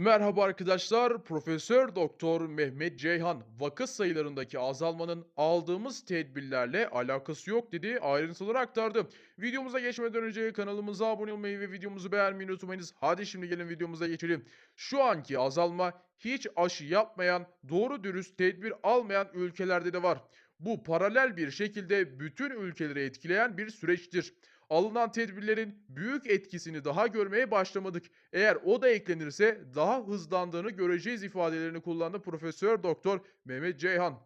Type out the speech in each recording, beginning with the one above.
Merhaba arkadaşlar, Profesör Doktor Mehmet Ceyhan vaka sayılarındaki azalmanın aldığımız tedbirlerle alakası yok dedi, ayrıntıları aktardı. Videomuza geçmeden önce kanalımıza abone olmayı ve videomuzu beğenmeyi unutmayınız. Hadi şimdi gelin videomuza geçelim. Şu anki azalma hiç aşı yapmayan, doğru dürüst tedbir almayan ülkelerde de var. Bu paralel bir şekilde bütün ülkeleri etkileyen bir süreçtir. Alınan tedbirlerin büyük etkisini daha görmeye başlamadık. Eğer o da eklenirse daha hızlandığını göreceğiz ifadelerini kullandı Profesör Doktor Mehmet Ceyhan.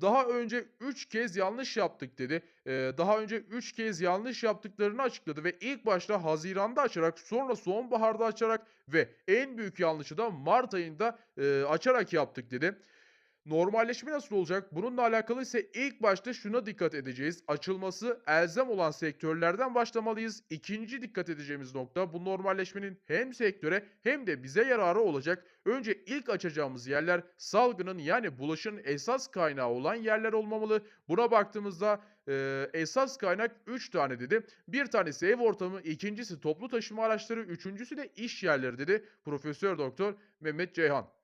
Daha önce 3 kez yanlış yaptık dedi. Ee, daha önce 3 kez yanlış yaptıklarını açıkladı ve ilk başta Haziran'da açarak sonra sonbaharda açarak ve en büyük yanlışı da Mart ayında e, açarak yaptık dedi. Normalleşme nasıl olacak? Bununla alakalı ise ilk başta şuna dikkat edeceğiz. Açılması elzem olan sektörlerden başlamalıyız. İkinci dikkat edeceğimiz nokta bu normalleşmenin hem sektöre hem de bize yararı olacak. Önce ilk açacağımız yerler salgının yani bulaşın esas kaynağı olan yerler olmamalı. Buna baktığımızda e, esas kaynak 3 tane dedi. Bir tanesi ev ortamı, ikincisi toplu taşıma araçları, üçüncüsü de iş yerleri dedi. Profesör Doktor Mehmet Ceyhan.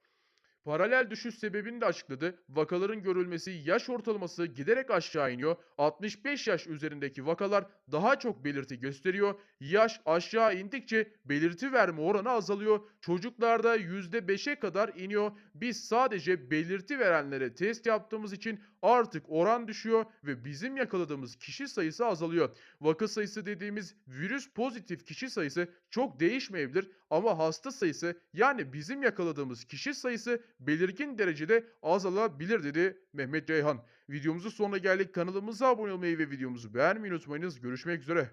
Paralel düşüş sebebini de açıkladı. Vakaların görülmesi yaş ortalaması giderek aşağı iniyor. 65 yaş üzerindeki vakalar daha çok belirti gösteriyor. Yaş aşağı indikçe belirti verme oranı azalıyor. Çocuklarda %5'e kadar iniyor. Biz sadece belirti verenlere test yaptığımız için artık oran düşüyor ve bizim yakaladığımız kişi sayısı azalıyor. Vaka sayısı dediğimiz virüs pozitif kişi sayısı çok değişmeyebilir ama hasta sayısı yani bizim yakaladığımız kişi sayısı belirgin derecede azalabilir dedi Mehmet Ceyhan. Videomuzun sonuna geldik. Kanalımıza abone olmayı ve videomuzu beğenmeyi unutmayınız. Görüşmek üzere.